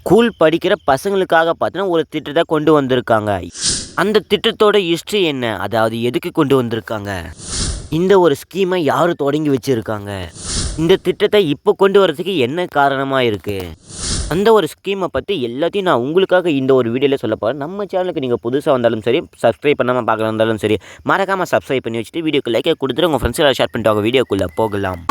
School படிக்கிற பசங்களுக்காக பார்த்தீங்கன்னா ஒரு திட்டத்தை கொண்டு வந்திருக்காங்க. அந்த திட்டத்தோட ஹிஸ்ட்ரி என்ன? அதாவது எதுக்கு கொண்டு வந்திருக்காங்க? இந்த ஒரு ஸ்கீமை யார் தொடங்கி வச்சுருக்காங்க? இந்த திட்டத்தை இப்போ கொண்டு வரதுக்கு என்ன காரணமாக இருக்குது அந்த ஒரு ஸ்கீமை பற்றி எல்லாத்தையும் நான் உங்களுக்காக இந்த ஒரு வீடியோவில் சொல்ல போகிறேன் நம்ம சேனலுக்கு நீங்கள் புதுசாக வந்தாலும் சரி சப்ஸ்கிரைப் பண்ணாமல் பார்க்கலாம் இருந்தாலும் சரி மறக்காமல் சப்ஸ்கிரைப் பண்ணி வச்சுட்டு வீடியோக்கு லைக்கை கொடுத்துட்டு உங்கள் ஃப்ரெண்ட்ஸில் ஷேர் பண்ணிட்டு அவங்க வீடியோக்குள்ளே போகலாம்.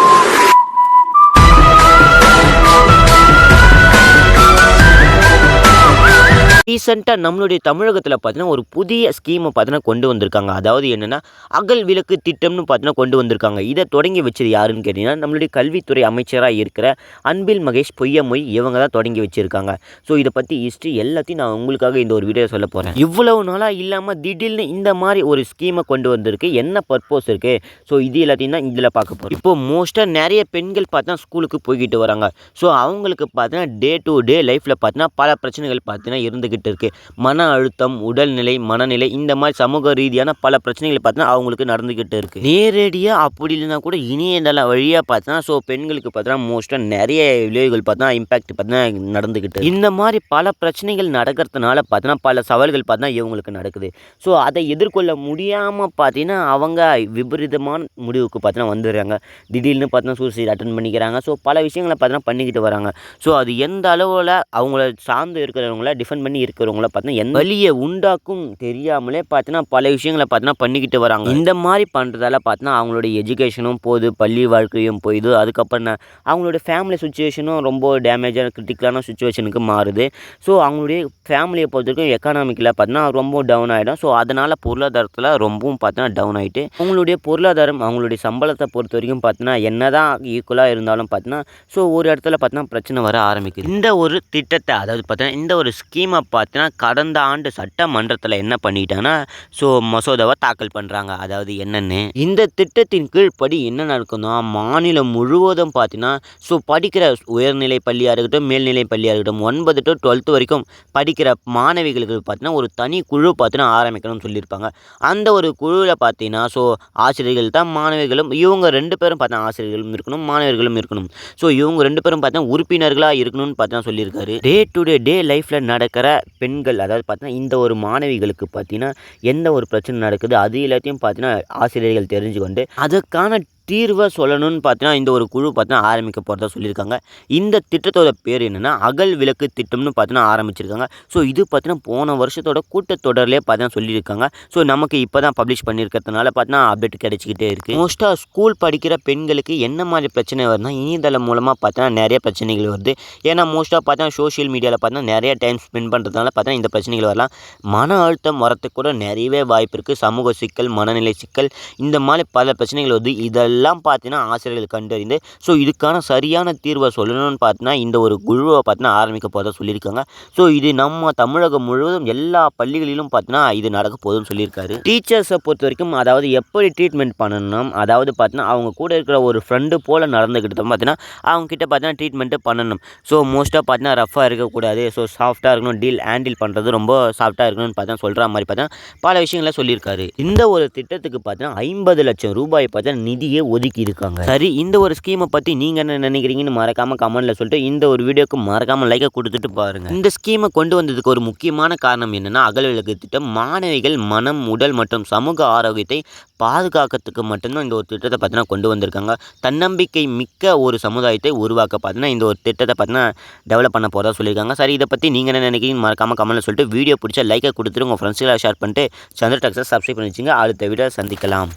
ரீசெண்டாக நம்மளுடைய தமிழகத்தில் பார்த்தீங்கன்னா ஒரு புதிய ஸ்கீமை பார்த்தீங்கன்னா கொண்டு வந்திருக்காங்க. அதாவது என்னென்னா அகல் விளக்கு திட்டம்னு பார்த்தீங்கன்னா கொண்டு வந்திருக்காங்க. இதை தொடங்கி வச்சது யாருன்னு கேட்டிங்கன்னா நம்மளுடைய கல்வித்துறை அமைச்சராக இருக்கிற அன்பில் மகேஷ் பொய்யமொய் இவங்க தான் தொடங்கி வச்சுருக்காங்க. ஸோ இதை பற்றி ஹிஸ்ட்ரி எல்லாத்தையும் நான் உங்களுக்காக இந்த ஒரு வீடியோ சொல்ல போகிறேன் இவ்வளவு நாளாக இல்லாமல் திடீர்னு இந்த மாதிரி ஒரு ஸ்கீமை கொண்டு வந்திருக்கு. என்ன பர்பஸ் இருக்குது ஸோ இது எல்லாத்தையும் தான் இதில் பார்க்க போகிறோம் இப்போ மோஸ்ட்டாக நிறைய பெண்கள் பார்த்தா ஸ்கூலுக்கு போய்கிட்டு வராங்க. ஸோ அவங்களுக்கு பார்த்தீங்கன்னா டே டு டே லைஃப்பில் பார்த்தீங்கன்னா பல பிரச்சனைகள் பார்த்தீங்கன்னா இருந்துக்கிட்டு இருக்குது மன அழுத்தம் உடல்நிலை மனநிலை இந்த மாதிரி சமூக ரீதியான பல பிரச்சனைகள் பார்த்தீங்கன்னா அவங்களுக்கு நடந்துக்கிட்டு இருக்குது நேரடியாக அப்படி இல்லைனா கூட இணையதள வழியாக பார்த்தீங்கன்னா ஸோ பெண்களுக்கு பார்த்தீங்கன்னா மோஸ்ட்டாக நிறைய விளைவுகள் பார்த்தீங்கன்னா இம்பாக்ட் பார்த்தீங்கன்னா நடந்துக்கிட்டு இந்த மாதிரி பல பிரச்சனைகள் நடக்கிறதுனால பார்த்தீங்கன்னா பல சவால்கள் பார்த்தீங்கன்னா இவங்களுக்கு நடக்குது. ஸோ அதை எதிர்கொள்ள முடியாமல் பார்த்தீங்கன்னா அவங்க விபரீதமான முடிவுக்கு பார்த்தீங்கன்னா வந்துடுறாங்க. திடீர்னு பார்த்தீங்கன்னா சூசைட் அட்டன் பண்ணிக்கிறாங்க. ஸோ பல விஷயங்களை பார்த்தீங்கன்னா பண்ணிக்கிட்டு வராங்க. ஸோ அது எந்த அளவில் அவங்கள சார்ந்து இருக்கிறவங்கள டிஃபெண்ட் பண்ணி இருக்கிறவங்கள பார்த்தீங்கன்னா எந்த வழியை உண்டாக்கும் தெரியாமலே பார்த்தீங்கன்னா பல விஷயங்களை பார்த்தீங்கன்னா பண்ணிக்கிட்டு வராங்க. இந்த மாதிரி பண்ணுறதால பார்த்தீங்கன்னா அவங்களுடைய எஜுகேஷனும் போகுது பள்ளி வாழ்க்கையும் போயிடுது. அதுக்கப்புறம் அவங்களுடைய ஃபேமிலி சுச்சுவேஷனும் ரொம்ப டேமேஜான கிரிட்டிக்கலான சுச்சுவேஷனுக்கு மாறுது. ஸோ அவங்களுடைய ஃபேமிலியை பொறுத்த வரைக்கும் எக்கனாமிக்கில் பார்த்தீங்கன்னா ரொம்ப டவுன் ஆகிடும் ஸோ அதனால் பொருளாதாரத்தில் ரொம்பவும் பார்த்தீங்கன்னா டவுன் ஆகிட்டு அவங்களுடைய பொருளாதாரம் அவங்களுடைய சம்பளத்தை பொறுத்த வரைக்கும் பார்த்தீங்கன்னா என்ன தான் ஈக்குவலாக இருந்தாலும் பார்த்தீங்கன்னா ஸோ ஒரு இடத்துல பார்த்தீங்கன்னா பிரச்சனை வர ஆரம்பிக்குது. இந்த ஒரு திட்டத்தை அதாவது பார்த்தீங்கன்னா இந்த ஒரு ஸ்கீமை பார்த்தீங்கன்னா கடந்த ஆண்டு சட்டமன்றத்தில் என்ன பண்ணிட்டாங்கன்னா ஸோ மசோதாவை தாக்கல் பண்ணுறாங்க அதாவது என்னென்னு? இந்த திட்டத்தின் கீழ் படி என்ன நடக்குதுன்னா மாநிலம் முழுவதும் பார்த்தீங்கன்னா ஸோ படிக்கிற உயர்நிலை பள்ளியாக இருக்கட்டும் மேல்நிலை பள்ளியாக இருக்கட்டும் ஒன்பது டு டுவெல்த்து வரைக்கும் படிக்கிற மாணவிகளுக்கு பார்த்தீங்கன்னா ஒரு தனி குழு பார்த்தீங்கன்னா ஆரம்பிக்கணும்னு சொல்லியிருப்பாங்க. அந்த ஒரு குழுவில் பார்த்தீங்கன்னா ஸோ ஆசிரியர்கள் தான் மாணவிகளும் இவங்க ரெண்டு பேரும் பார்த்தா ஆசிரியர்களும் இருக்கணும் மாணவர்களும் இருக்கணும். ஸோ இவங்க ரெண்டு பேரும் பார்த்தா உறுப்பினர்களாக இருக்கணும்னு பார்த்தா சொல்லியிருக்காரு. டே டு டே டே லைஃப்பில் நடக்கிற பெண்கள் அதாவது பார்த்தீங்கன்னா இந்த ஒரு மாணவிகளுக்கு பார்த்தீங்கன்னா எந்த ஒரு பிரச்சனை நடக்குது? அது எல்லாத்தையும் பார்த்தீங்கன்னா ஆசிரியர்கள் தெரிஞ்சு கொண்டு அதற்கான தீர்வை சொல்லணும்னு பார்த்தீங்கன்னா இந்த ஒரு குழு பார்த்தீங்கன்னா ஆரம்பிக்க போகிறதா சொல்லியிருக்காங்க. இந்த திட்டத்தோட பேர் என்னென்னா அகல் விளக்கு திட்டம்னு பார்த்தீங்கன்னா ஆரம்பிச்சிருக்காங்க. ஸோ இது பார்த்தீங்கன்னா போன வருஷத்தோட கூட்டத்தொடர்லேயே பார்த்தீங்கன்னா சொல்லியிருக்காங்க. ஸோ நமக்கு இப்போ தான் பப்ளிஷ் பண்ணியிருக்கிறதுனால பார்த்தீங்கன்னா அப்டேட் கிடைச்சிக்கிட்டே இருக்குது மோஸ்ட்டாக ஸ்கூல் படிக்கிற பெண்களுக்கு என்ன மாதிரி பிரச்சனை வருதுன்னா இணையதளம் மூலமாக பார்த்தீங்கன்னா நிறைய பிரச்சனைகள் வருது. ஏன்னா மோஸ்ட்டாக பார்த்தீங்கன்னா சோஷியல் மீடியாவில் பார்த்தீங்கன்னா நிறைய டைம் ஸ்பெண்ட் பண்ணுறதுனால பார்த்தீங்கன்னா இந்த பிரச்சனைகள் வரலாம். மன அழுத்தம் வரத்துக்கு கூட நிறையவே வாய்ப்பு இருக்குது சமூக சிக்கல் மனநிலை சிக்கல் இந்த மாதிரி பல பிரச்சனைகள் வருது. இதெல்லாம் பார்த்தீங்கன்னா ஆசிரியர்கள் கண்டறிந்து ஸோ இதுக்கான சரியான தீர்வை சொல்லணும்னு பார்த்தீங்கன்னா இந்த ஒரு குழுவை பார்த்தீங்கன்னா ஆரம்பிக்க போகிறதா சொல்லியிருக்காங்க. ஸோ இது நம்ம தமிழகம் முழுவதும் எல்லா பள்ளிகளிலும் பார்த்தீங்கன்னா இது நடக்க போதும்னு சொல்லியிருக்காரு. டீச்சர்ஸை பொறுத்த வரைக்கும் அதாவது எப்படி ட்ரீட்மெண்ட் பண்ணணும் அதாவது பார்த்தீங்கன்னா அவங்க கூட இருக்கிற ஒரு ஃப்ரெண்டு போல் நடந்துக்கிட்டு பார்த்தீங்கன்னா அவங்க கிட்ட பார்த்தீங்கன்னா ட்ரீட்மெண்ட்டு பண்ணணும். ஸோ மோஸ்ட்டாக பார்த்தீங்கன்னா ரஃபாக இருக்கக்கூடாது. ஸோ சாஃப்ட்டாக இருக்கணும் டீல் ஹேண்டில் பண்ணுறது ரொம்ப சாஃப்ட்டாக இருக்கணும்னு பார்த்தா சொல்கிற மாதிரி பார்த்தா பல விஷயங்களை சொல்லியிருக்காரு. இந்த ஒரு திட்டத்துக்கு பார்த்தீங்கன்னா ஐம்பது லட்சம் ரூபாய் பார்த்தா நிதியே ஒதுக்கி இருக்காங்க சரி இந்த ஒரு ஸ்கீமை பற்றி நீங்கள் என்ன நினைக்கிறீங்கன்னு மறக்காம கமெண்ட்ல சொல்லிட்டு இந்த ஒரு வீடியோக்கு மறக்காம லைக்கை கொடுத்துட்டு பாருங்க. இந்த ஸ்கீமை கொண்டு வந்ததுக்கு ஒரு முக்கியமான காரணம் என்னன்னா அகல் விளக்கு திட்டம் மாணவிகள் மனம் உடல் மற்றும் சமூக ஆரோக்கியத்தை பாதுகாக்கிறதுக்கு மட்டும்தான் இந்த ஒரு திட்டத்தை பார்த்தீங்கன்னா கொண்டு வந்திருக்காங்க. தன்னம்பிக்கை மிக்க ஒரு சமுதாயத்தை உருவாக்க பார்த்தீங்கன்னா இந்த ஒரு திட்டத்தை பார்த்தீங்கன்னா டெவலப் பண்ண போகிறதா சொல்லியிருக்காங்க. சரி இதை பற்றி நீங்கள் என்ன நினைக்கிறீங்க மறக்காம கமெண்ட்ல சொல்லிட்டு வீடியோ பிடிச்ச லைக்கை கொடுத்துட்டு உங்கள் ஃப்ரெண்ட்ஸ்களை ஷேர் பண்ணிட்டு சந்திர டாக்ஸை சப்ஸ்கிரைப் பண்ணி வச்சுங்க. அடுத்த வீடியோ சந்திக்கலாம்.